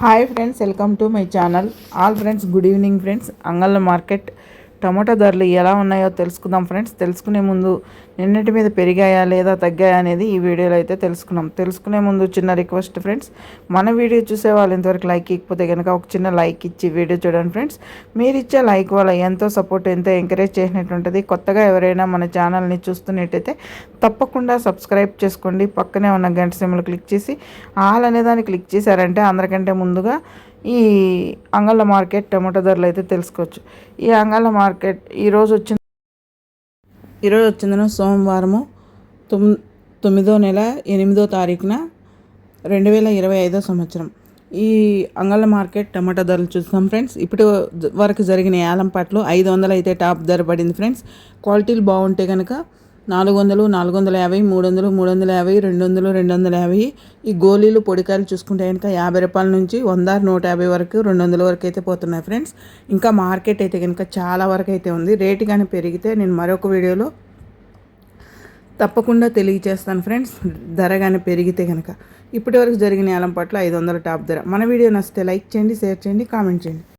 Hi friends welcome to my channel. All friends good evening friends. అంగళ్ళ market tomato ధరలు ఎలా ఉన్నాయో తెలుసుకుందాం friends. తెలుసుకునే ముందు నిన్నటి మీద పెరిగాయా లేదా తగ్గాయా అనేది ఈ వీడియోలో అయితే తెలుసుకున్నాం. తెలుసుకునే ముందు చిన్న రిక్వెస్ట్ ఫ్రెండ్స్ మన వీడియో చూసే వాళ్ళు ఇంతవరకు లైక్ ఇకపోతే కనుక ఒక చిన్న లైక్ ఇచ్చి వీడియో చూడండి ఫ్రెండ్స్. మీరు ఇచ్చే లైక్ వల్ల ఎంతో సపోర్ట్ ఎంతో ఎంకరేజ్ చేసినట్టుంటుంది కొత్తగా ఎవరైనా మన ఛానల్ని చూస్తున్నట్టయితే తప్పకుండా సబ్స్క్రైబ్ చేసుకోండి. పక్కనే ఉన్న గంట సిమ్లు క్లిక్ చేసి ఆల్ అనే దాన్ని క్లిక్ చేశారంటే అందరికంటే ముందుగా ఈ అంగళ్ళ మార్కెట్ టమాటో ధరలు అయితే తెలుసుకోవచ్చు. ఈ అంగళ్ళ మార్కెట్ ఈరోజు వచ్చిన ఈరోజు వచ్చిందన సోమవారము తొమ్ తొమ్మిదో నెల ఎనిమిదో తారీఖున రెండు వేల ఇరవై ఐదో సంవత్సరం. ఈ అంగళ్ళ మార్కెట్ టమాటా ధరలు చూస్తాం ఫ్రెండ్స్. ఇప్పటి వరకు జరిగిన ఏలంపాట్లు ఐదు వందలు అయితే టాప్ ధర పడింది ఫ్రెండ్స్. క్వాలిటీలు బాగుంటే కనుక నాలుగు వందలు నాలుగు వందల యాభై మూడు వందలు మూడు వందల యాభై రెండు వందలు రెండు వందల యాభై. ఈ గోళీలు పొడికాయలు చూసుకుంటే కనుక యాభై రూపాయల నుంచి వంద నూట యాభై వరకు రెండు వందల వరకు అయితే పోతున్నాయి ఫ్రెండ్స్. ఇంకా మార్కెట్ అయితే కనుక చాలా వరకు అయితే ఉంది. రేటు కానీ పెరిగితే నేను మరొక వీడియోలో తప్పకుండా తెలియజేస్తాను ఫ్రెండ్స్. ధర కానీ పెరిగితే కనుక ఇప్పటి వరకు జరిగిన ఏలం పట్ల ఐదు వందల టాప్ ధర. మన వీడియో నచ్చితే లైక్ చేయండి షేర్ చేయండి కామెంట్ చేయండి.